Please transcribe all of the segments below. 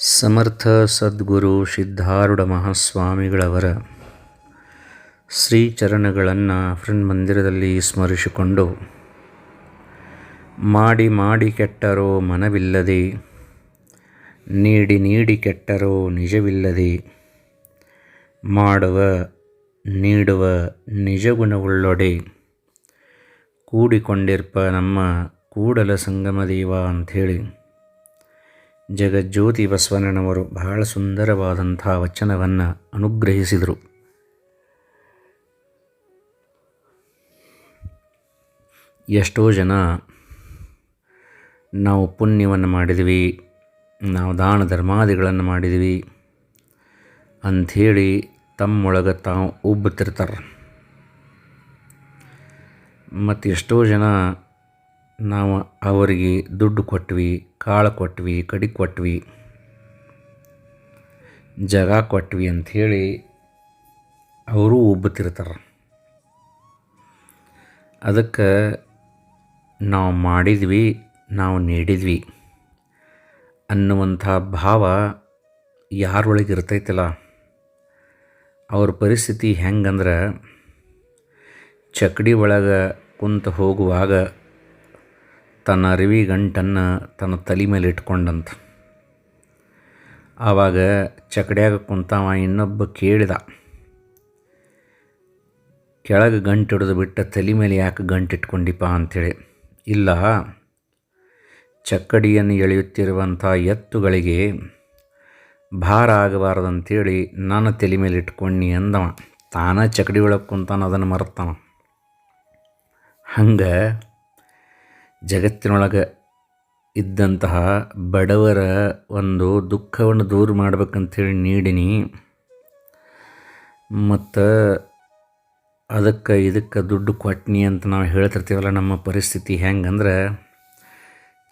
ಸಮರ್ಥ ಸದ್ಗುರು Siddharudha ಮಹಾಸ್ವಾಮಿಗಳವರ ಶ್ರೀಚರಣಗಳನ್ನು friend ಮಂದಿರದಲ್ಲಿ ಸ್ಮರಿಸಿಕೊಂಡು, ಮಾಡಿ ಮಾಡಿ ಕೆಟ್ಟರೋ ಮನವಿಲ್ಲದೆ, ನೀಡಿ ನೀಡಿ ಕೆಟ್ಟರೋ ನಿಜವಿಲ್ಲದೆ, ಮಾಡುವ ನೀಡುವ ನಿಜಗುಣವುಳ್ಳೊಡೆ, ಕೂಡಿಕೊಂಡಿರ್ಪ ನಮ್ಮ ಕೂಡಲ ಸಂಗಮ ದೇವ ಅಂಥೇಳಿ ಜಗಜ್ಯೋತಿ ಬಸವಣ್ಣನವರು ಬಹಳ ಸುಂದರವಾದಂಥ ವಚನವನ್ನು ಅನುಗ್ರಹಿಸಿದರು. ಎಷ್ಟೋ ಜನ ನಾವು ಪುಣ್ಯವನ್ನು ಮಾಡಿದ್ವಿ, ನಾವು ದಾನ ಧರ್ಮಾದಿಗಳನ್ನು ಮಾಡಿದ್ವಿ ಅಂಥೇಳಿ ತಮ್ಮೊಳಗೆ ತಾವು ಉಬ್ಬುತ್ತಿರ್ತಾರೆ. ಮತ್ತು ಎಷ್ಟೋ ಜನ ನಾವು ಅವರಿಗೆ ದುಡ್ಡು ಕೊಟ್ವಿ, ಕಾಳು ಕೊಟ್ವಿ, ಕಡಿ ಕೊಟ್ವಿ, ಜಾಗ ಕೊಟ್ವಿ ಅಂಥೇಳಿ ಅವರು ಉಬ್ಬುತ್ತಿರ್ತಾರೆ ಅದಕ್ಕೆ ನಾವು ಮಾಡಿದ್ವಿ, ನಾವು ನೀಡಿದ್ವಿ ಅನ್ನುವಂಥ ಭಾವ ಯಾರೊಳಗೆ ಇರ್ತೈತಲ್ಲ ಅವ್ರ ಪರಿಸ್ಥಿತಿ ಹೆಂಗಂದ್ರೆ, ಚಕ್ಡಿ ಒಳಗೆ ಕುಂತು ಹೋಗುವಾಗ ತನ್ನ ಅರಿವಿ ಗಂಟನ್ನು ತನ್ನ ತಲೆ ಮೇಲೆ ಇಟ್ಕೊಂಡಂತ. ಆವಾಗ ಚಕಡ್ಯಾಗ ಕುಂತವ ಇನ್ನೊಬ್ಬ ಕೇಳಿದ. ಕೆಳಗೆ ಗಂಟು ಹಿಡಿದು ಬಿಟ್ಟ ತಲೆ ಮೇಲೆ ಯಾಕೆ ಗಂಟು ಇಟ್ಕೊಂಡಿಪ್ಪ ಅಂಥೇಳಿ ಇಲ್ಲ, ಚಕ್ಕಡಿಯನ್ನು ಎಳೆಯುತ್ತಿರುವಂಥ ಎತ್ತುಗಳಿಗೆ ಭಾರ ಆಗಬಾರ್ದಂಥೇಳಿ ನನ್ನ ತಲೆ ಮೇಲೆ ಇಟ್ಕೊಂಡು ಅಂದವ. ತಾನೇ ಚಕಡಿ ಒಳಗೆ ಕುಂತಾನ ಅದನ್ನು ಮರ್ತಾನ ಹಂಗೆ ಜಗತ್ತಿನೊಳಗೆ ಇದ್ದಂತಹ ಬಡವರ ಒಂದು ದುಃಖವನ್ನು ದೂರ ಮಾಡ್ಬೇಕಂಥೇಳಿ ನೀಡಿನಿ. ಮತ್ತು ಅದಕ್ಕೆ ಇದಕ್ಕೆ ದುಡ್ಡು ಕೊಟ್ನಿ ಅಂತ ನಾವು ಹೇಳ್ತಿರ್ತೀವಲ್ಲ, ನಮ್ಮ ಪರಿಸ್ಥಿತಿ ಹೆಂಗಂದ್ರೆ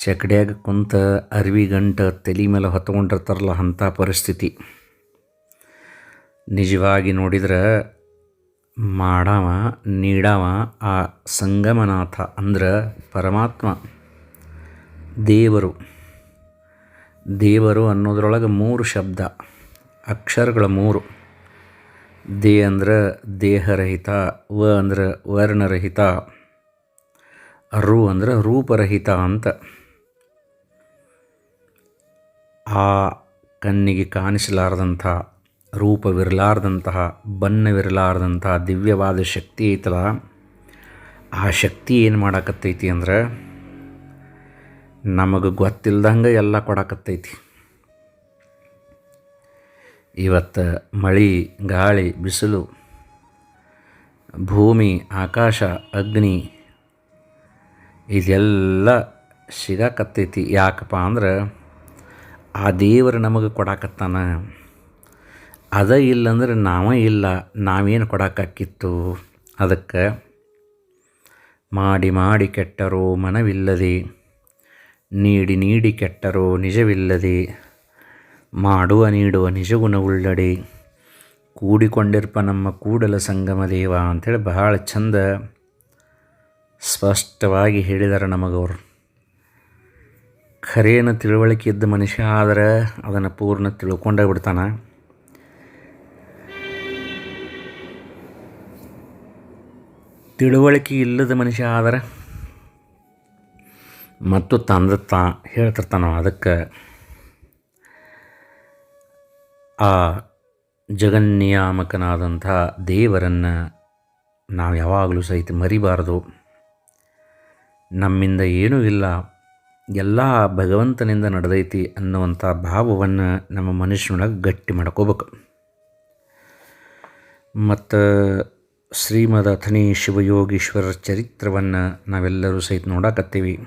ಚಕಡ್ಯಾಗ ಕುಂತ ಅರಿವಿ ಗಂಟ ತಲೆ ಮೇಲೆ ಹೊತ್ಕೊಂಡಿರ್ತಾರಲ್ಲ ಅಂಥ ಪರಿಸ್ಥಿತಿ. ನಿಜವಾಗಿ ನೋಡಿದ್ರೆ ಮಾಡವ, ನೀಡವ ಆ ಸಂಗಮನಾಥ ಅಂದ್ರೆ ಪರಮಾತ್ಮ, ದೇವರು. ದೇವರು ಅನ್ನೋದ್ರೊಳಗೆ ಮೂರು ಶಬ್ದ, ಅಕ್ಷರಗಳ ಮೂರು. ದೇ ಅಂದ್ರೆ ದೇಹರಹಿತ, ವ ಅಂದ್ರೆ ವರ್ಣರಹಿತ, ರು ಅಂದ್ರೆ ರೂಪರಹಿತ ಅಂತ. ಆ ಕಣ್ಣಿಗೆ ಕಾಣಿಸಲಾರದಂಥ ರೂಪವಿರಲಾರ್ದಂತಹ, ಬಣ್ಣವಿರಲಾರ್ದಂತಹ ದಿವ್ಯವಾದ ಶಕ್ತಿ ಐತಲ್ಲ, ಆ ಶಕ್ತಿ ಏನು ಮಾಡಾಕತ್ತೈತಿ ಅಂದ್ರೆ ನಮಗೆ ಗೊತ್ತಿಲ್ದಂಗೆ ಎಲ್ಲ ಕೊಡಾಕತ್ತೈತಿ. ಇವತ್ತು ಮಳೆ, ಗಾಳಿ, ಬಿಸಿಲು, ಭೂಮಿ, ಆಕಾಶ, ಅಗ್ನಿ, ಇದೆಲ್ಲ ಸಿಗಾಕತ್ತೈತಿ. ಯಾಕಪ್ಪ ಅಂದ್ರೆ ಆ ದೇವರು ನಮಗೆ ಕೊಡಾಕತ್ತಾನ. ಅದ ಇಲ್ಲಂದ್ರೆ ನಾವೇ ಇಲ್ಲ, ನಾವೇನು ಕೊಡೋಕ್ಕಾಕಿತ್ತು? ಅದಕ್ಕೆ ಮಾಡಿ ಮಾಡಿ ಕೆಟ್ಟರೋ ಮನವಿಲ್ಲದೆ, ನೀಡಿ ನೀಡಿ ಕೆಟ್ಟರೋ ನಿಜವಿಲ್ಲದೆ, ಮಾಡುವ ನೀಡುವ ನಿಜಗುಣವುಳ್ಳಡಿ, ಕೂಡಿಕೊಂಡಿರ್ಪ ನಮ್ಮ ಕೂಡಲ ಸಂಗಮ ದೇವ ಅಂಥೇಳಿ ಬಹಳ ಚಂದ ಸ್ಪಷ್ಟವಾಗಿ ಹೇಳಿದ್ದಾರೆ ನಮಗವರು. ಖರೇನ ತಿಳುವಳಿಕೆ ಇದ್ದ ಮನುಷ್ಯ ಆದರೆ ಅದನ್ನು ಪೂರ್ಣ ತಿಳ್ಕೊಂಡೇ ಬಿಡ್ತಾನೆ. ತಿಳುವಳಿಕೆ ಇಲ್ಲದ ಮನುಷ್ಯ ಆದರೆ ಮತ್ತು ತಂದ ತಾ ಹೇಳ್ತಿರ್ತಾನೋ ಅದಕ್ಕೆ ಆ ಜಗನ್ನಿಯಾಮಕನಾದಂಥ ದೇವರನ್ನು ನಾವು ಯಾವಾಗಲೂ ಸಹಿತ ಮರಿಬಾರದು. ನಮ್ಮಿಂದ ಏನೂ ಇಲ್ಲ. ಎಲ್ಲ ಭಗವಂತನಿಂದ ನಡೆದೈತಿ ಅನ್ನುವಂಥ ಭಾವವನ್ನು ನಮ್ಮ ಮನುಷ್ಯನೊಳಗೆ ಗಟ್ಟಿ ಮಾಡ್ಕೋಬೇಕು. ಮತ್ತು ಶ್ರೀಮದ್ ಅಥಣಿ ಶಿವಯೋಗೀಶ್ವರರ ಚರಿತ್ರವನ್ನು ನಾವೆಲ್ಲರೂ ಸಹಿತ ನೋಡಕತ್ತೀವಿ.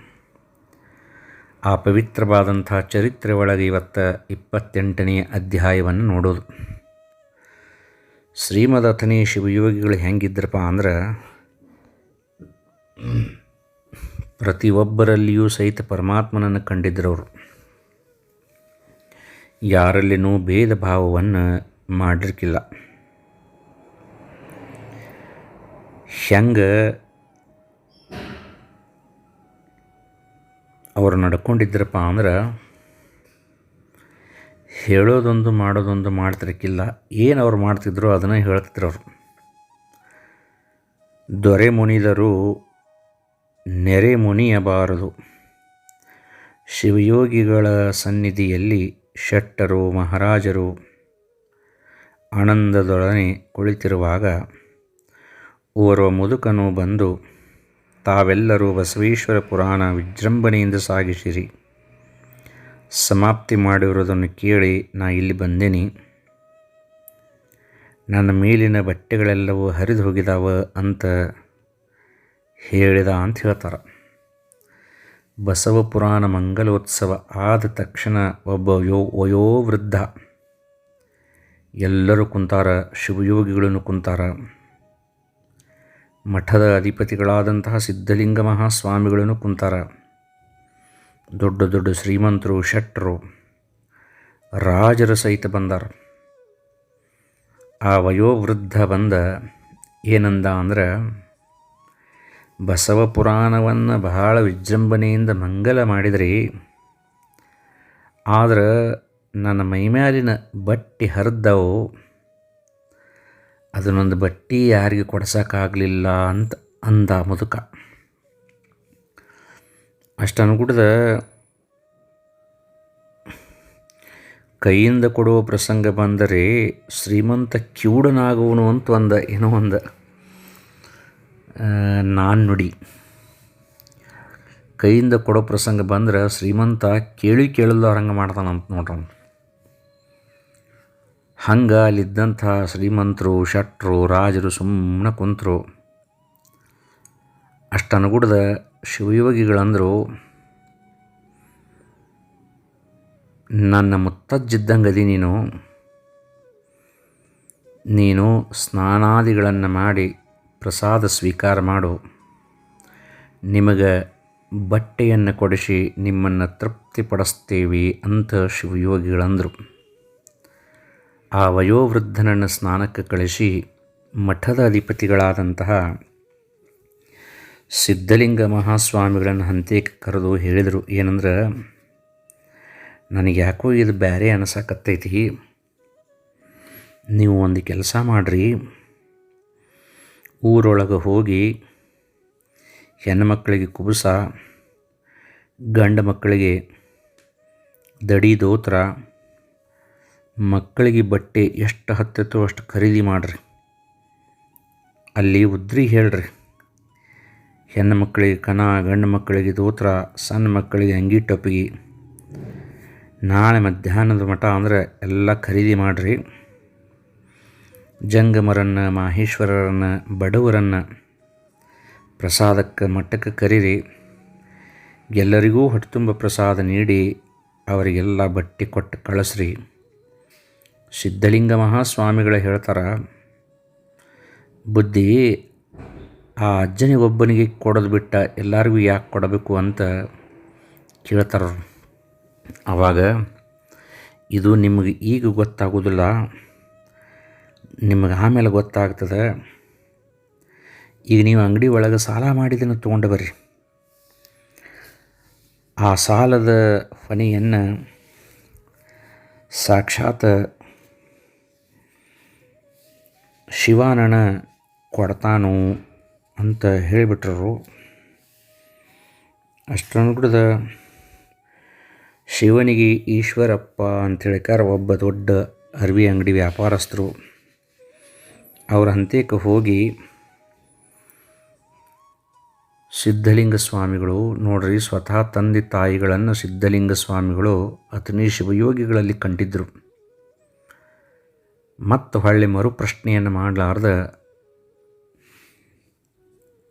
ಆ ಪವಿತ್ರವಾದಂಥ ಚರಿತ್ರೆ ಒಳಗೆ ಇವತ್ತು ಇಪ್ಪತ್ತೆಂಟನೇ ಅಧ್ಯಾಯವನ್ನು ನೋಡೋದು. ಶ್ರೀಮದ್ ಅಥಣಿ ಶಿವಯೋಗಿಗಳು ಹೆಂಗಿದ್ರಪ್ಪ ಅಂದ್ರೆ, ಪ್ರತಿಯೊಬ್ಬರಲ್ಲಿಯೂ ಸಹಿತ ಪರಮಾತ್ಮನನ್ನು ಕಂಡಿದ್ರವರು. ಯಾರಲ್ಲಿನೂ ಭೇದ ಭಾವವನ್ನು ಮಾಡಿರ್ಕಿಲ್ಲ. ಹೆಂಗೆ ಅವರು ನಡ್ಕೊಂಡಿದ್ರಪ್ಪ ಅಂದ್ರೆ ಹೇಳೋದೊಂದು ಮಾಡೋದೊಂದು ಮಾಡ್ತಿರಕ್ಕಿಲ್ಲ. ಏನು ಅವ್ರು ಮಾಡ್ತಿದ್ರು ಅದನ್ನು ಹೇಳ್ತಿದ್ರು ಅವರು. ದೊರೆ ಮುನಿದರು ನೆರೆ ಮುನಿಯಬಾರದು. ಶಿವಯೋಗಿಗಳ ಸನ್ನಿಧಿಯಲ್ಲಿ ಶೆಟ್ಟರು, ಮಹಾರಾಜರು ಆನಂದದೊಡನೆ ಕುಳಿತಿರುವಾಗ ಓರ್ವ ಮುದುಕನು ಬಂದು, ತಾವೆಲ್ಲರೂ ಬಸವೇಶ್ವರ ಪುರಾಣ ವಿಜೃಂಭಣೆಯಿಂದ ಸಾಗಿಸಿರಿ. ಸಮಾಪ್ತಿ ಮಾಡಿರುವುದನ್ನು ಕೇಳಿ ನಾ ಇಲ್ಲಿ ಬಂದೇನಿ. ನನ್ನ ಮೇಲಿನ ಬಟ್ಟೆಗಳೆಲ್ಲವೂ ಹರಿದು ಹೋಗಿದಾವ ಅಂತ ಹೇಳಿದ ಅಂತ ಹೇಳ್ತಾರ. ಬಸವ ಪುರಾಣ ಮಂಗಲೋತ್ಸವ ಆದ ತಕ್ಷಣ ಒಬ್ಬ ಯೋ ವಯೋವೃದ್ಧ. ಎಲ್ಲರೂ ಕುಂತಾರ, ಶಿವಯೋಗಿಗಳನ್ನು ಕುಂತಾರ. ಮಠದ ಅಧಿಪತಿಗಳಾದಂತಹ ಸಿದ್ಧಲಿಂಗ ಮಹಾಸ್ವಾಮಿಗಳನ್ನು ಕುಂತಾರ. ದೊಡ್ಡ ದೊಡ್ಡ ಶ್ರೀಮಂತರು ಶೆಟ್ಟರು ರಾಜರ ಸಹಿತ ಬಂದಾರ. ಆ ವಯೋವೃದ್ಧ ಬಂದ ಏನಂದ ಅಂದ್ರೆ, ಬಸವ ಪುರಾಣವನ್ನು ಬಹಳ ವಿಜೃಂಭಣೆಯಿಂದ ಮಂಗಲ ಮಾಡಿದ್ರಿ. ಆದ್ರೆ ನನ್ನ ಮೈಮ್ಯಾಲಿನ ಬಟ್ಟಿ ಹರಿದವು. ಅದನ್ನೊಂದು ಬಟ್ಟಿ ಯಾರಿಗೆ ಕೊಡ್ಸೋಕ್ಕಾಗಲಿಲ್ಲ ಅಂತ ಅಂದ ಮುದುಕ. ಅಷ್ಟು ಅನ್ಕೂಟದ ಕೈಯಿಂದ ಕೊಡುವ ಪ್ರಸಂಗ ಬಂದರೆ ಶ್ರೀಮಂತ ಕಿವುಡನಾಗುವನು ಅಂತ ಒಂದು, ಏನೋ ಒಂದು. ನಾನು ನುಡಿ. ಕೈಯಿಂದ ಕೊಡೋ ಪ್ರಸಂಗ ಬಂದ್ರೆ ಶ್ರೀಮಂತ ಕೇಳಿ ಕೇಳಲ್ದವ್ರಂಗೆ ಮಾಡ್ತಾನಂತ ನೋಡ್ರಿ ಹಂಗೆ ಅಲ್ಲಿದ್ದಂಥ ಶ್ರೀಮಂತರು, ಶಟ್ರು, ರಾಜರು ಸುಮ್ಮನೆ ಕುಂತರು. ಅಷ್ಟು ಅನುಗುಡ್ದ ಶಿವಯೋಗಿಗಳಂದರು, ನನ್ನ ಮುತ್ತಜ್ಜಿದ್ದಂಗದಿ ನೀನು. ನೀನು ಸ್ನಾನಾದಿಗಳನ್ನು ಮಾಡಿ ಪ್ರಸಾದ ಸ್ವೀಕಾರ ಮಾಡು. ನಿಮಗೆ ಬಟ್ಟೆಯನ್ನು ಕೊಡಿಸಿ ನಿಮ್ಮನ್ನು ತೃಪ್ತಿಪಡಿಸ್ತೀವಿ ಅಂತ ಶಿವಯೋಗಿಗಳಂದರು. ಆ ವಯೋವೃದ್ಧನನ್ನು ಸ್ನಾನಕ್ಕೆ ಕಳಿಸಿ ಮಠದ ಅಧಿಪತಿಗಳಾದಂತಹ ಸಿದ್ಧಲಿಂಗ ಮಹಾಸ್ವಾಮಿಗಳನ್ನು ಹಂತೇಕ ಕರೆದು ಹೇಳಿದರು. ಏನಂದ್ರೆ ನನಗೆ ಯಾಕೋ ಇದು ಬೇರೆ ಅನಿಸಕತ್ತೈತಿ. ನೀವು ಒಂದು ಕೆಲಸ ಮಾಡಿರಿ. ಊರೊಳಗೆ ಹೋಗಿ ಹೆಣ್ಣು ಮಕ್ಕಳಿಗೆ ಕುಬುಸ, ಗಂಡು ಮಕ್ಕಳಿಗೆ ದಡಿ ದೋತ್ರ ಮಕ್ಕಳಿಗೆ ಬಟ್ಟೆ ಎಷ್ಟು ಹತ್ತೈತೋ ಅಷ್ಟು ಖರೀದಿ ಮಾಡಿರಿ. ಅಲ್ಲಿ ಉದ್ರಿ ಹೇಳ್ರಿ. ಹೆಣ್ಣು ಮಕ್ಕಳಿಗೆ ಕಣ ಗಂಡು ಮಕ್ಕಳಿಗೆ ದೋತ್ರ, ಸಣ್ಣ ಮಕ್ಕಳಿಗೆ ಅಂಗಿ ಟೊಪ್ಪಿಗೆ. ನಾಳೆ ಮಧ್ಯಾಹ್ನದ ಮಠ ಅಂದರೆ ಎಲ್ಲ ಖರೀದಿ ಮಾಡಿರಿ. ಜಂಗಮರನ್ನು, ಮಾಹೇಶ್ವರರನ್ನು, ಬಡವರನ್ನು ಪ್ರಸಾದಕ್ಕೆ ಮಠಕ್ಕೆ ಕರೀರಿ. ಎಲ್ಲರಿಗೂ ಹೊಟ್ಟೆತುಂಬ ಪ್ರಸಾದ ನೀಡಿ ಅವರಿಗೆಲ್ಲ ಬಟ್ಟೆ ಕೊಟ್ಟು ಕಳಿಸ್ರಿ. ಸಿದ್ಧಲಿಂಗ ಮಹಾಸ್ವಾಮಿಗಳು ಹೇಳ್ತಾರೆ, ಬುದ್ಧಿ ಆ ಅಜ್ಜನಿಗೊಬ್ಬನಿಗೆ ಕೊಡೋದು ಬಿಟ್ಟ ಎಲ್ಲರಿಗೂ ಯಾಕೆ ಕೊಡಬೇಕು ಅಂತ ಕೇಳ್ತಾರ ಆವಾಗ ಇದು ನಿಮಗೆ ಈಗ ಗೊತ್ತಾಗೋದಿಲ್ಲ, ನಿಮಗೆ ಆಮೇಲೆ ಗೊತ್ತಾಗ್ತದೆ. ಈಗ ನೀವು ಅಂಗಡಿ ಒಳಗೆ ಸಾಲ ಮಾಡಿದ್ದನ್ನು ತೊಗೊಂಡು ಬರ್ರಿ. ಆ ಸಾಲದ ಫನಿಯನ್ನು ಸಾಕ್ಷಾತ್ ಶಿವಾನನ ಕೊಡ್ತಾನು ಅಂತ ಹೇಳಿಬಿಟ್ರು. ಕೂಡ ಶಿವನಿಗೆ ಈಶ್ವರಪ್ಪ ಅಂತ ಅಂತೇಳಿಕಾರ ಒಬ್ಬ ದೊಡ್ಡ ಅರವಿ ಅಂಗಡಿ ವ್ಯಾಪಾರಸ್ಥರು. ಅವರ ಹಂತಕ್ಕೆ ಹೋಗಿ ಸಿದ್ಧಲಿಂಗ ಸ್ವಾಮಿಗಳು ನೋಡ್ರಿ ಸ್ವತಃ ತಂದೆ ತಾಯಿಗಳನ್ನು ಸಿದ್ಧಲಿಂಗ ಸ್ವಾಮಿಗಳು ಅತನೇ ಶಿವಯೋಗಿಗಳಲ್ಲಿ ಕಂಡಿದ್ದರು ಮತ್ತು ಹೊಳ್ಳಿ ಮರುಪ್ರಶ್ನೆಯನ್ನು ಮಾಡಲಾರ್ದ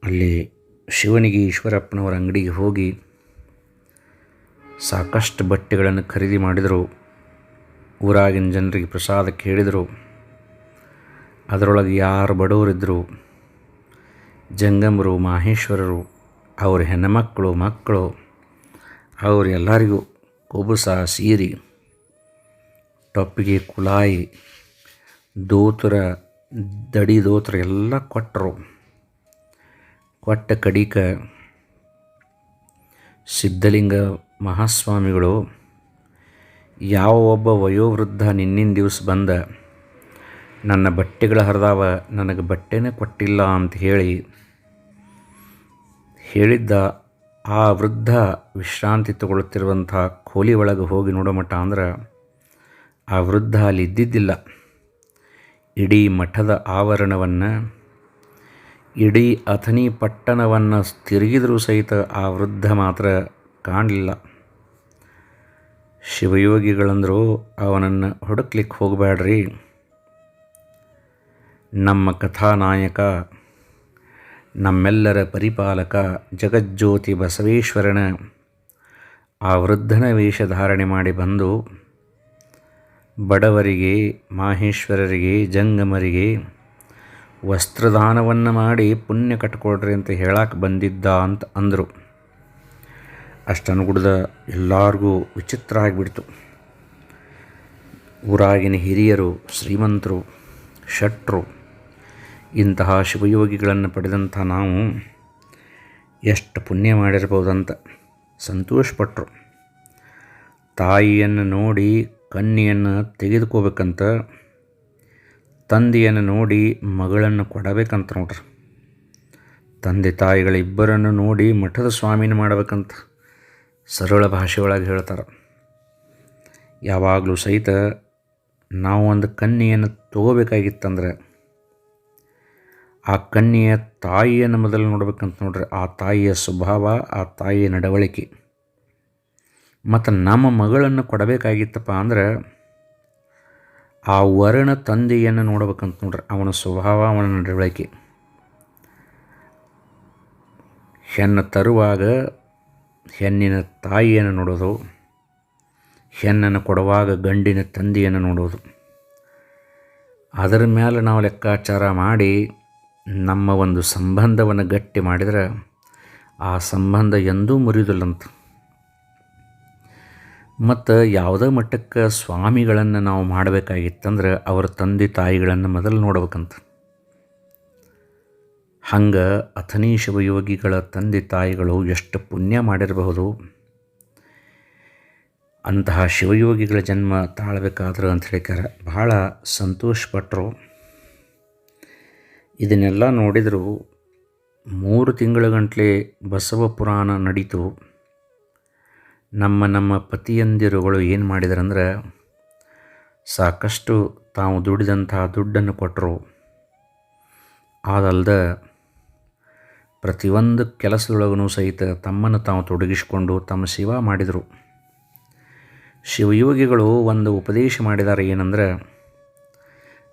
ಅಲ್ಲಿ ಶಿವನಿಗೆ ಈಶ್ವರಪ್ಪನವರ ಅಂಗಡಿಗೆ ಹೋಗಿ ಸಾಕಷ್ಟು ಬಟ್ಟೆಗಳನ್ನು ಖರೀದಿ ಮಾಡಿದರು. ಊರಾಗಿನ ಜನರಿಗೆ ಪ್ರಸಾದಕ್ಕೆ ಹೇಳಿದರು ಅದರೊಳಗೆ ಯಾರು ಬಡವರಿದ್ದರು? ಜಂಗಮರು, ಮಾಹೇಶ್ವರರು, ಅವರ ಹೆಣ್ಣುಮಕ್ಕಳು ಮಕ್ಕಳು ಅವರೆಲ್ಲರಿಗೂ ಕುಬುಸ ಸೀರಿ, ಟೊಪ್ಪಿಗೆ ಕುಲಾಯಿ ದೋತ್ರ, ದಡಿ ದೋತ್ರ ಎಲ್ಲ ಕೊಟ್ಟರು ಕೊಟ್ಟ ಕಡಿಕ ಸಿದ್ಧಲಿಂಗ ಮಹಾಸ್ವಾಮಿಗಳು, ಯಾವ ಒಬ್ಬ ವಯೋವೃದ್ಧ ನಿನ್ನಿನ ದಿವಸ ಬಂದ, ನನ್ನ ಬಟ್ಟೆಗಳ ಹರಿದಾವ ನನಗೆ ಬಟ್ಟೆನೇ ಕೊಟ್ಟಿಲ್ಲ ಅಂತ ಹೇಳಿ ಹೇಳಿದ್ದ ಆ ವೃದ್ಧ ವಿಶ್ರಾಂತಿ ತಗೊಳ್ತಿರುವಂಥ ಕೋಲಿ ಒಳಗೆ ಹೋಗಿ ನೋಡೋ ಮಟ್ಟ ಅಂದ್ರೆ ಆ ವೃದ್ಧ ಅಲ್ಲಿ ಇದ್ದಿದ್ದಿಲ್ಲ. ಇಡೀ ಮಠದ ಆವರಣವನ್ನು, ಇಡೀ ಅಥನಿ ಪಟ್ಟಣವನ್ನು ತಿರುಗಿದರೂ ಸಹಿತ ಆ ವೃದ್ಧ ಮಾತ್ರ ಕಾಣಲಿಲ್ಲ. ಶಿವಯೋಗಿಗಳಂದರು ಅವನನ್ನು ಹುಡುಕ್ಲಿಕ್ಕೆ ಹೋಗಬೇಡ್ರಿ ನಮ್ಮ ಕಥಾನಾಯಕ, ನಮ್ಮೆಲ್ಲರ ಪರಿಪಾಲಕ ಜಗಜ್ಯೋತಿ ಬಸವೇಶ್ವರನ ಆ ವೃದ್ಧನ ವೇಷಧಾರಣೆ ಮಾಡಿ ಬಂದು ಬಡವರಿಗೆ, ಮಾಹೇಶ್ವರರಿಗೆ, ಜಂಗಮರಿಗೆ ವಸ್ತ್ರದಾನವನ್ನು ಮಾಡಿ ಪುಣ್ಯ ಕಟ್ಕೊಡ್ರಿ ಅಂತ ಹೇಳಕ್ಕೆ ಬಂದಿದ್ದ ಅಂತ ಅಂದರು. ಅಷ್ಟನುಗುಡ್ದ ಎಲ್ಲರಿಗೂ ವಿಚಿತ್ರ ಆಗಿಬಿಡ್ತು. ಊರಾಗಿನ ಹಿರಿಯರು, ಶ್ರೀಮಂತರು, ಶಟ್ರು ಇಂತಹ ಶಿವಯೋಗಿಗಳನ್ನು ಪಡೆದಂಥ ನಾವು ಎಷ್ಟು ಪುಣ್ಯ ಮಾಡಿರ್ಬೋದಂತ ಸಂತೋಷಪಟ್ಟರು ತಾಯಿಯನ್ನು ನೋಡಿ ಕನ್ನಿಯನ್ನು ತೆಗೆದುಕೋಬೇಕಂತ ತಂದೆಯನ್ನು ನೋಡಿ ಮಗಳನ್ನು ಕೊಡಬೇಕಂತ ನೋಡ್ರಿ. ತಂದೆ ತಾಯಿಗಳಿಬ್ಬರನ್ನು ನೋಡಿ ಮಠದ ಸ್ವಾಮಿನ ಮಾಡಬೇಕಂತ ಸರಳ ಭಾಷೆ ಒಳಗೆ ಹೇಳ್ತಾರೆ. ಯಾವಾಗಲೂ ಸಹಿತ ನಾವು ಒಂದು ಕನ್ನಿಯನ್ನು ತಗೋಬೇಕಾಗಿತ್ತಂದ್ರೆ ಆ ಕನ್ನಿಯ ತಾಯಿಯನ್ನು ಮೊದಲು ನೋಡ್ಬೇಕಂತ ನೋಡ್ರಿ. ಆ ತಾಯಿಯ ಸ್ವಭಾವ, ಆ ತಾಯಿಯ ನಡವಳಿಕೆ. ಮತ್ತು ನಮ್ಮ ಮಗಳನ್ನು ಕೊಡಬೇಕಾಗಿತ್ತಪ್ಪ ಅಂದ್ರೆ ಆ ವರ್ಣ ತಂದೆಯನ್ನು ನೋಡ್ಬೇಕಂತ ನೋಡ್ರಿ. ಅವನ ಸ್ವಭಾವ, ಅವನ ನಡವಳಿಕೆ. ಹೆಣ್ಣು ತರುವಾಗ ಹೆಣ್ಣಿನ ತಾಯಿಯನ್ನು ನೋಡೋದು. ಹೆಣ್ಣನ್ನು ಕೊಡುವಾಗ ಗಂಡಿನ ತಂದೆಯನ್ನು ನೋಡೋದು. ಅದರ ಮೇಲೆ ನಾವು ಲೆಕ್ಕಾಚಾರ ಮಾಡಿ ನಮ್ಮ ಒಂದು ಸಂಬಂಧವನ್ನು ಗಟ್ಟಿ ಮಾಡಿದರೆ ಆ ಸಂಬಂಧ ಎಂದೂ ಮುರಿಯುವುದಿಲ್ಲಂತ ಮತ್ತು ಯಾವುದೇ ಮಟ್ಟಕ್ಕೆ ಸ್ವಾಮಿಗಳನ್ನು ನಾವು ಮಾಡಬೇಕಾಗಿತ್ತಂದ್ರೆ ಅವರ ತಂದೆ ತಾಯಿಗಳನ್ನು ಮೊದಲು ನೋಡ್ಬೇಕಂತ. ಹಂಗೆ ಅಥನಿ ಶಿವಯೋಗಿಗಳ ತಂದೆ ತಾಯಿಗಳು ಎಷ್ಟು ಪುಣ್ಯ ಮಾಡಿರಬಹುದು. ಅಂತಹ ಶಿವಯೋಗಿಗಳ ಜನ್ಮ ತಾಳಬೇಕಾದ್ರು ಅಂತ ಹೇಳಿಕಾರೆ ಭಾಳ ಸಂತೋಷಪಟ್ಟರು ಇದನ್ನೆಲ್ಲ ನೋಡಿದರೂ ಮೂರು ತಿಂಗಳ ಗಂಟಲೆ ಬಸವ ಪುರಾಣ ನಡೀತು. ನಮ್ಮ ನಮ್ಮ ಪತಿಯಂದಿರುಗಳು ಏನು ಮಾಡಿದರಂದ್ರೆ ಸಾಕಷ್ಟು ತಾವು ದುಡಿದಂತಹ ದುಡ್ಡನ್ನು ಕೊಟ್ಟರು ಅದಲ್ಲದೆ ಪ್ರತಿಯೊಂದು ಕೆಲಸದೊಳಗೂ ಸಹಿತ ತಮ್ಮನ್ನು ತಾವು ತೊಡಗಿಸಿಕೊಂಡು ತಮ್ಮ ಶಿವ ಮಾಡಿದರು. ಶಿವಯೋಗಿಗಳು ಒಂದು ಉಪದೇಶ ಮಾಡಿದ್ದಾರೆ ಏನಂದ್ರೆ,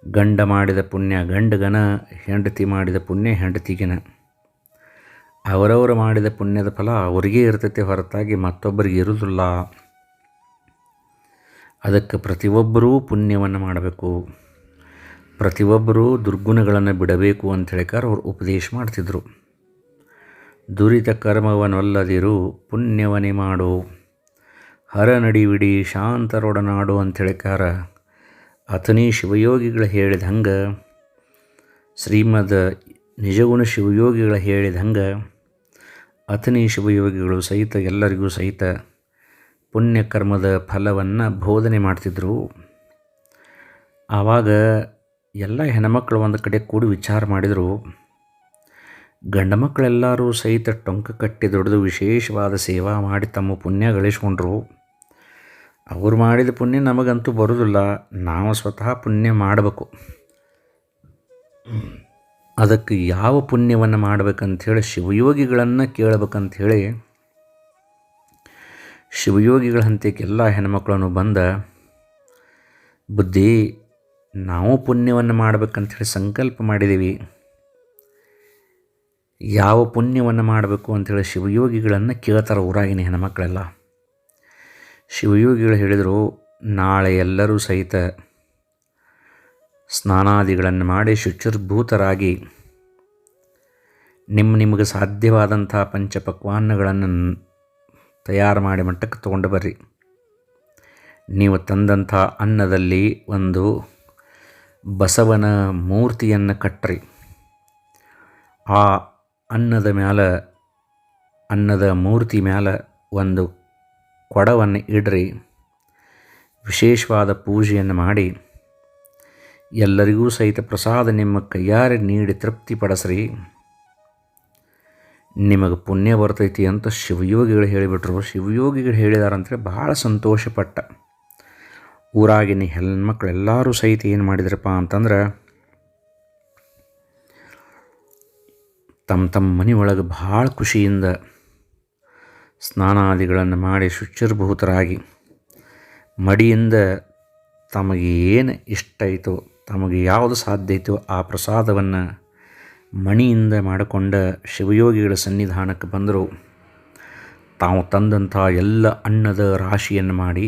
ಗಂಡ ಮಾಡಿದ ಪುಣ್ಯ ಗಂಡಗನ ಹೆಂಡತಿ ಮಾಡಿದ ಪುಣ್ಯ ಹೆಂಡತಿಗಿನ. ಅವರವರು ಮಾಡಿದ ಪುಣ್ಯದ ಫಲ ಅವರಿಗೆ ಇರ್ತೈತೆ ಹೊರತಾಗಿ ಮತ್ತೊಬ್ಬರಿಗೆ ಇರುವುದಿಲ್ಲ. ಅದಕ್ಕೆ ಪ್ರತಿಯೊಬ್ಬರೂ ಪುಣ್ಯವನ್ನು ಮಾಡಬೇಕು. ಪ್ರತಿಯೊಬ್ಬರೂ ದುರ್ಗುಣಗಳನ್ನು ಬಿಡಬೇಕು ಅಂತ ಹೇಳಿಕಾರ ಅವರು ಉಪದೇಶ ಮಾಡ್ತಿದ್ರು. ದುರಿತ ಕರ್ಮವನ್ನೊಲ್ಲದಿರು ಪುಣ್ಯವನೇ ಮಾಡು. ಹರ ನಡಿವಿಡಿ ಶಾಂತರೊಡನಾಡು ಅಂತ ಹೇಳಿಕಾರ ಅಥನಿ ಶಿವಯೋಗಿಗಳು ಹೇಳಿದ ಹಂಗೆ ಶ್ರೀಮದ್ ನಿಜಗುಣ ಶಿವಯೋಗಿಗಳು ಹೇಳಿದ ಹಂಗೆ ಅಥನಿ ಶಿವಯೋಗಿಗಳು ಸಹಿತ ಎಲ್ಲರಿಗೂ ಸಹಿತ ಪುಣ್ಯಕರ್ಮದ ಫಲವನ್ನು ಬೋಧನೆ ಮಾಡ್ತಿದ್ದರು ಆವಾಗ ಎಲ್ಲ ಹೆಣ್ಮಕ್ಳು ಒಂದು ಕಡೆ ಕೂಡಿ ವಿಚಾರ ಮಾಡಿದರು. ಗಂಡ ಮಕ್ಕಳೆಲ್ಲರೂ ಸಹಿತ ಟೊಂಕ ಕಟ್ಟಿ ದೊಡ್ಡದು ವಿಶೇಷವಾದ ಸೇವಾ ಮಾಡಿ ತಮ್ಮ ಪುಣ್ಯ ಗಳಿಸ್ಕೊಂಡ್ರು. ಅವ್ರು ಮಾಡಿದ ಪುಣ್ಯ ನಮಗಂತೂ ಬರೋದಿಲ್ಲ, ನಾವು ಸ್ವತಃ ಪುಣ್ಯ ಮಾಡಬೇಕು. ಅದಕ್ಕೆ ಯಾವ ಪುಣ್ಯವನ್ನು ಮಾಡಬೇಕಂಥೇಳಿ ಶಿವಯೋಗಿಗಳನ್ನು ಕೇಳಬೇಕಂಥೇಳಿ ಶಿವಯೋಗಿಗಳ ಹಂತಕ್ಕೆಲ್ಲ ಹೆಣ್ಮಕ್ಳನ್ನು ಬಂದ, ಬುದ್ಧಿ, ನಾವು ಪುಣ್ಯವನ್ನು ಮಾಡಬೇಕಂಥೇಳಿ ಸಂಕಲ್ಪ ಮಾಡಿದ್ದೀವಿ. ಯಾವ ಪುಣ್ಯವನ್ನು ಮಾಡಬೇಕು ಅಂಥೇಳಿ ಶಿವಯೋಗಿಗಳನ್ನು ಕೇಳ್ತಾರೆ ಊರಾಗಿನ ಹೆಣ್ಮಕ್ಳೆಲ್ಲ. ಶಿವಯೋಗಿಗಳು ಹೇಳಿದರು, ನಾಳೆ ಎಲ್ಲರೂ ಸಹಿತ ಸ್ನಾನಾದಿಗಳನ್ನು ಮಾಡಿ ಶುಚಿರ್ಭೂತರಾಗಿ ನಿಮ್ಮ ನಿಮಗೆ ಸಾಧ್ಯವಾದಂಥ ಪಂಚಪಕ್ವಾನ್ನಗಳನ್ನು ತಯಾರು ಮಾಡಿ ಮಟ್ಟಕ್ಕೆ ತಗೊಂಡು ಬರ್ರಿ. ನೀವು ತಂದಂಥ ಅನ್ನದಲ್ಲಿ ಒಂದು ಬಸವನ ಮೂರ್ತಿಯನ್ನು ಕಟ್ಟ್ರಿ ಆ ಅನ್ನದ ಮ್ಯಾಲೆ, ಅನ್ನದ ಮೂರ್ತಿ ಮ್ಯಾಲೆ ಒಂದು ಕೊಡವನ್ನು ಇಡ್ರಿ. ವಿಶೇಷವಾದ ಪೂಜೆಯನ್ನು ಮಾಡಿ ಎಲ್ಲರಿಗೂ ಸಹಿತ ಪ್ರಸಾದ ನಿಮ್ಮ ಕೈಯಾರೆ ನೀಡಿ ತೃಪ್ತಿ ಪಡಿಸ್ರಿ ನಿಮಗೆ ಪುಣ್ಯ ಬರ್ತೈತಿ ಅಂತ ಶಿವಯೋಗಿಗಳು ಹೇಳಿಬಿಟ್ರು. ಶಿವಯೋಗಿಗಳು ಹೇಳಿದಾರಂದರೆ ಭಾಳ ಸಂತೋಷಪಟ್ಟ. ಊರಾಗಿನ ಹೆಣ್ಮಕ್ಳು ಎಲ್ಲರೂ ಸಹಿತ ಏನು ಮಾಡಿದ್ರಪ್ಪ ಅಂತಂದ್ರೆ ತಮ್ಮ ತಮ್ಮ ಮನೆಯೊಳಗೆ ಭಾಳ ಖುಷಿಯಿಂದ ಸ್ನಾನಾದಿಗಳನ್ನು ಮಾಡಿ ಶುಚಿರ್ಭೂತರಾಗಿ ಮಡಿಯಿಂದ ತಮಗೆ ಏನು ಇಷ್ಟ ಐತೋ ತಮಗೆ ಯಾವುದು ಸಾಧ್ಯ ಐತೋ ಆ ಪ್ರಸಾದವನ್ನು ಮಣಿಯಿಂದ ಮಾಡಿಕೊಂಡ ಶಿವಯೋಗಿಗಳ ಸನ್ನಿಧಾನಕ್ಕೆ ಬಂದರು. ತಾವು ತಂದಂಥ ಎಲ್ಲ ಅನ್ನದ ರಾಶಿಯನ್ನು ಮಾಡಿ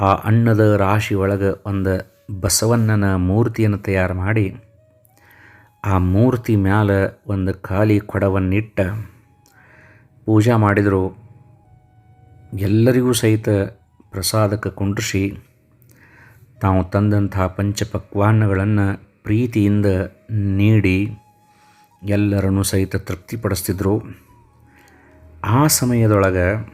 ಆ ಅನ್ನದ ರಾಶಿ ಒಳಗೆ ಒಂದು ಬಸವಣ್ಣನ ಮೂರ್ತಿಯನ್ನು ತಯಾರು ಮಾಡಿ ಆ ಮೂರ್ತಿ ಮ್ಯಾಲೆ ಒಂದು ಖಾಲಿ ಕೊಡವನ್ನಿಟ್ಟ ಪೂಜೆ ಮಾಡಿದರು. ಎಲ್ಲರಿಗೂ ಸಹಿತ ಪ್ರಸಾದಕ್ಕೆ ಕುಂಡ್ರಿಸಿ ತಾವು ತಂದಂಥ ಪಂಚಪಕ್ವಾನ್ನಗಳನ್ನು ಪ್ರೀತಿಯಿಂದ ನೀಡಿ ಎಲ್ಲರನ್ನು ಸಹಿತ ತೃಪ್ತಿಪಡಿಸ್ತಿದ್ರು. ಆ ಸಮಯದೊಳಗೆ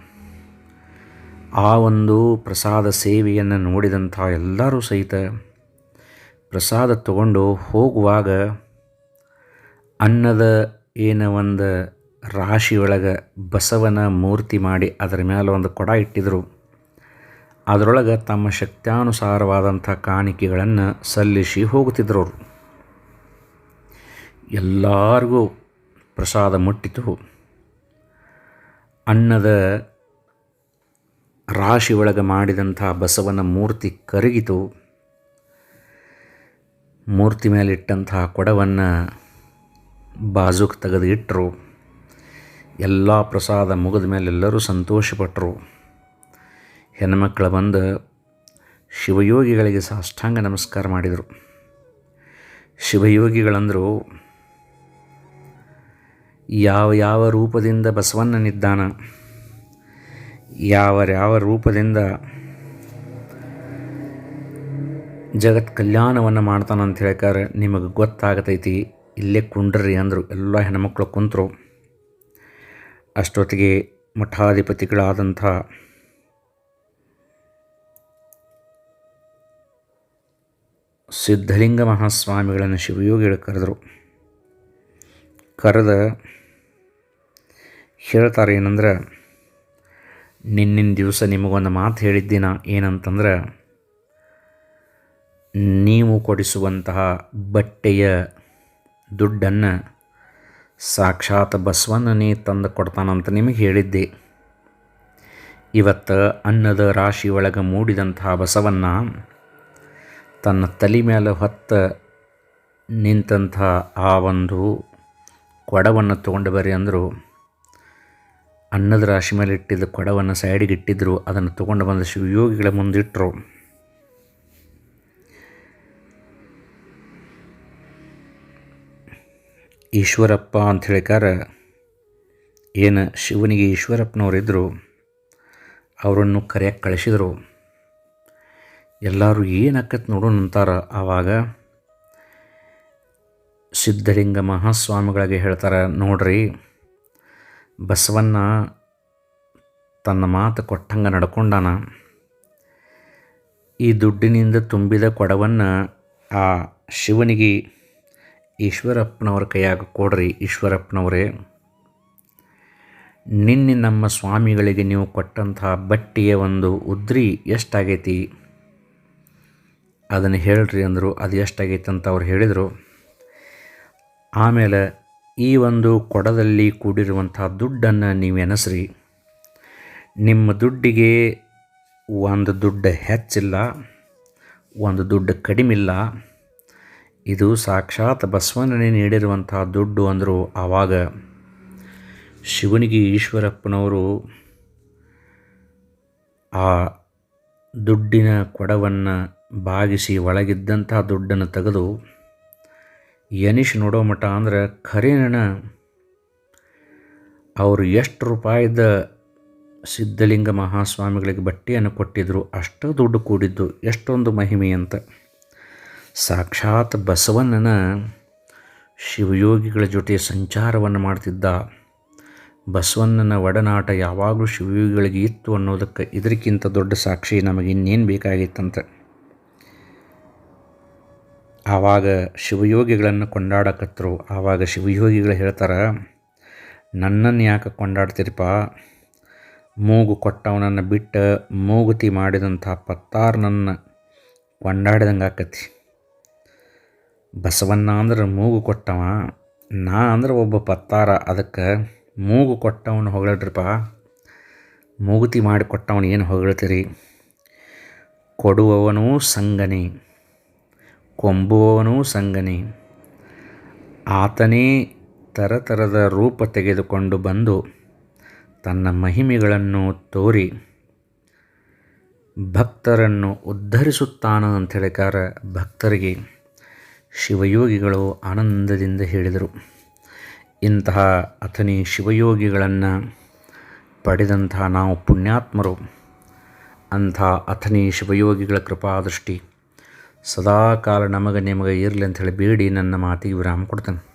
ಆ ಒಂದು ಪ್ರಸಾದ ಸೇವೆಯನ್ನು ನೋಡಿದಂಥ ಎಲ್ಲರೂ ಸಹಿತ ಪ್ರಸಾದ ತಗೊಂಡು ಹೋಗುವಾಗ ಅನ್ನದ ಏನ ಒಂದು ರಾಶಿಯೊಳಗೆ ಬಸವನ ಮೂರ್ತಿ ಮಾಡಿ ಅದರ ಮೇಲೆ ಒಂದು ಕೊಡ ಇಟ್ಟಿದ್ರು. ಅದರೊಳಗೆ ತಮ್ಮ ಶಕ್ತ್ಯಾನುಸಾರವಾದಂಥ ಕಾಣಿಕೆಗಳನ್ನು ಸಲ್ಲಿಸಿ ಹೋಗುತ್ತಿದ್ದರು. ಅವರು ಎಲ್ಲರಿಗೂ ಪ್ರಸಾದ ಮುಟ್ಟಿತು. ಅನ್ನದ ರಾಶಿ ಒಳಗೆ ಮಾಡಿದಂಥ ಬಸವನ ಮೂರ್ತಿ ಕರಗಿತು. ಮೂರ್ತಿ ಮೇಲೆ ಇಟ್ಟಂತಹ ಕೊಡವನ್ನು ಬಾಜುಕ್ ತೆಗೆದು ಇಟ್ಟರು ಎಲ್ಲ ಪ್ರಸಾದ ಮುಗಿದ ಮೇಲೆ ಎಲ್ಲರೂ ಸಂತೋಷಪಟ್ಟರು ಹೆಣ್ಮಕ್ಳು ಬಂದು ಶಿವಯೋಗಿಗಳಿಗೆ ಸಾಷ್ಟಾಂಗ ನಮಸ್ಕಾರ ಮಾಡಿದರು. ಶಿವಯೋಗಿಗಳಂದರು ಯಾವ ಯಾವ ರೂಪದಿಂದ ಬಸವಣ್ಣನಿದ್ದಾನ ಯಾವ ಯಾವ ರೂಪದಿಂದ ಜಗತ್ ಕಲ್ಯಾಣವನ್ನು ಮಾಡ್ತಾನಂತ ಹೇಳ್ಕಾರೆ ನಿಮಗೆ ಗೊತ್ತಾಗತೈತಿ. ಇಲ್ಲೇ ಕುಂಡ್ರಿ ಅಂದರು, ಎಲ್ಲ ಹೆಣ್ಮಕ್ಳು ಕುಂತರು. ಅಷ್ಟೊತ್ತಿಗೆ ಮಠಾಧಿಪತಿಗಳಾದಂಥ ಸಿದ್ಧಲಿಂಗ ಮಹಾಸ್ವಾಮಿಗಳನ್ನು ಶಿವಯೋಗಿಗಳು ಕರೆದರು. ಕರೆದ ಹೇಳ್ತಾರೆ ಏನಂದ್ರೆ, ನಿನ್ನಿನ ದಿವಸ ನಿಮಗೊಂದು ಮಾತು ಹೇಳಿದ್ದೀನ ಏನಂತಂದ್ರೆ, ನೀವು ಕೊಡಿಸುವಂತಹ ಬಟ್ಟೆಯ ದುಡ್ಡನ್ನು ಸಾಕ್ಷಾತ್ ಬಸವಣ್ಣನೇ ತಂದು ಕೊಡ್ತಾನಂತ ನಿಮಗೆ ಹೇಳಿದ್ದೆ. ಇವತ್ತು ಅನ್ನದ ರಾಶಿ ಒಳಗೆ ಮೂಡಿದಂತಹ ಬಸವಣ್ಣ ತನ್ನ ತಲೆ ಮೇಲೆ ಹೊತ್ತ ನಿಂತಹ ಆ ಒಂದು ಕೊಡವನ್ನು ತೊಗೊಂಡು ಬರ್ರಿ ಅಂದರು. ಅನ್ನದ ರಾಶಿ ಮೇಲೆ ಇಟ್ಟಿದ್ದ ಕೊಡವನ್ನು ಸೈಡಿಗೆ ಇಟ್ಟಿದ್ದರು ಅದನ್ನು ತೊಗೊಂಡು ಬಂದ ಶಿವಯೋಗಿಗಳ ಮುಂದಿಟ್ಟರು ಈಶ್ವರಪ್ಪ ಅಂತ ಹೇಳಿಕಾರ, ಏನು ಶಿವನಿಗೆ ಈಶ್ವರಪ್ಪನವರಿದ್ದರು ಅವರನ್ನು ಕರೆಯಕ್ಕೆ ಕಳಿಸಿದರು. ಎಲ್ಲರೂ ಏನಾಕತ್ ನೋಡೋಣ ನಂತಾರ ಆವಾಗ ಸಿದ್ಧಲಿಂಗ ಮಹಾಸ್ವಾಮಿಗಳಿಗೆ ಹೇಳ್ತಾರೆ, ನೋಡ್ರಿ, ಬಸವಣ್ಣ ತನ್ನ ಮಾತು ಕೊಟ್ಟಂಗೆ ನಡ್ಕೊಂಡಾನ. ಈ ದುಡ್ಡಿನಿಂದ ತುಂಬಿದ ಕೊಡವನ್ನು ಆ ಶಿವನಿಗೆ ಈಶ್ವರಪ್ಪನವ್ರ ಕೈಯಾಗ ಕೊಡ್ರಿ ಈಶ್ವರಪ್ಪನವರೇ. ನಿನ್ನೆ ನಮ್ಮ ಸ್ವಾಮಿಗಳಿಗೆ ನೀವು ಕೊಟ್ಟಂತಹ ಬಟ್ಟೆಯ ಒಂದು ಉದ್ರಿ ಎಷ್ಟಾಗೈತಿ? ಅದನ್ನು ಹೇಳ್ರಿ ಅಂದರು. ಅದು ಎಷ್ಟಾಗೈತೆ ಅಂತ ಅವ್ರು ಹೇಳಿದರು. ಆಮೇಲೆ ಈ ಒಂದು ಕೊಡದಲ್ಲಿ ಕೂಡಿರುವಂಥ ದುಡ್ಡನ್ನು ನೀವು ಎನಸ್ರಿ. ನಿಮ್ಮ ದುಡ್ಡಿಗೆ ಒಂದು ದುಡ್ಡು ಹೆಚ್ಚಿಲ್ಲ, ಒಂದು ದುಡ್ಡು ಇಲ್ಲ ಇದು ಸಾಕ್ಷಾತ್ ಬಸವಣ್ಣನೇ ನೀಡಿರುವಂಥ ದುಡ್ಡು ಅಂದರು ಆವಾಗ. ಶಿವನಿಗೆ ಈಶ್ವರಪ್ಪನವರು ಆ ದುಡ್ಡಿನ ಕೊಡವನ್ನು ಬಾಗಿಸಿ ಒಳಗಿದ್ದಂಥ ದುಡ್ಡನ್ನು ತೆಗೆದು ಎನಿಶ್ ನೋಡೋ ಮಠ ಅಂದ್ರೆ ಖರೇನ ಅವರು ಎಷ್ಟು ರೂಪಾಯಿದ ಸಿದ್ಧಲಿಂಗ ಮಹಾಸ್ವಾಮಿಗಳಿಗೆ ಬಟ್ಟೆಯನ್ನು ಕೊಟ್ಟಿದ್ದರು ಅಷ್ಟು ದುಡ್ಡು ಕೂಡಿದ್ದು, ಎಷ್ಟೊಂದು ಮಹಿಮೆ ಅಂತ. ಸಾಕ್ಷಾತ್ ಬಸವಣ್ಣನ ಶಿವಯೋಗಿಗಳ ಜೊತೆ ಸಂಚಾರವನ್ನು ಮಾಡ್ತಿದ್ದ ಬಸವಣ್ಣನ ಒಡನಾಟ ಯಾವಾಗಲೂ ಶಿವಯೋಗಿಗಳಿಗೆ ಇತ್ತು ಅನ್ನೋದಕ್ಕೆ ಇದಕ್ಕಿಂತ ದೊಡ್ಡ ಸಾಕ್ಷಿ ನಮಗೆ ಇನ್ನೇನು ಬೇಕಾಗಿತ್ತಂತ. ಆವಾಗ ಶಿವಯೋಗಿಗಳನ್ನು ಕೊಂಡಾಡಕತ್ತರು ಆವಾಗ ಶಿವಯೋಗಿಗಳು ಹೇಳ್ತಾರೆ, ನನ್ನನ್ನು ಯಾಕೆ ಕೊಂಡಾಡ್ತಿರಪ್ಪ ಮೂಗು ಕೊಟ್ಟವನನ್ನು ಬಿಟ್ಟು ಮೂಗುತಿ ಮಾಡಿದಂಥ ಪತ್ತಾರನನ್ನು ಕೊಂಡಾಡಿದಂಗೆ ಆಕತಿ. ಬಸವಣ್ಣ ಅಂದ್ರೆ ಮೂಗು ಕೊಟ್ಟವ, ನಾ ಅಂದ್ರೆ ಒಬ್ಬ ಪತ್ತಾರ, ಅದಕ್ಕೆ ಮೂಗು ಕೊಟ್ಟವನು ಹೊಗಳ್ರಿಪ್ಪ ಮೂಗುತಿ ಮಾಡಿ ಕೊಟ್ಟವನು ಏನು ಹೊಗಳ್ತೀರಿ? ಕೊಡುವವನೂ ಸಂಗನಿ. ಕೊಂಬುವವನೂ ಸಂಗನಿ. ಆತನೇ ತರತರದ ರೂಪ ತೆಗೆದುಕೊಂಡು ಬಂದು ತನ್ನ ಮಹಿಮೆಗಳನ್ನು ತೋರಿ ಭಕ್ತರನ್ನು ಉದ್ಧರಿಸುತ್ತಾನ ಅಂತ ಹೇಳಿಕಾರ ಭಕ್ತರಿಗೆ ಶಿವಯೋಗಿಗಳು ಆನಂದದಿಂದ ಹೇಳಿದರು. ಇಂತಹ ಅಥನಿ ಶಿವಯೋಗಿಗಳನ್ನು ಪಡೆದಂತಹ ನಾವು ಪುಣ್ಯಾತ್ಮರು. ಅಂಥ ಅಥನಿ ಶಿವಯೋಗಿಗಳ ಕೃಪಾದೃಷ್ಟಿ ಸದಾಕಾಲ ನಮಗೆ ನಿಮಗೆ ಇರಲಿ ಅಂಥೇಳಿ ಬೇಡಿ ನನ್ನ ಮಾತಿಗೆ ವಿರಾಮ ಕೊಡ್ತೇನೆ.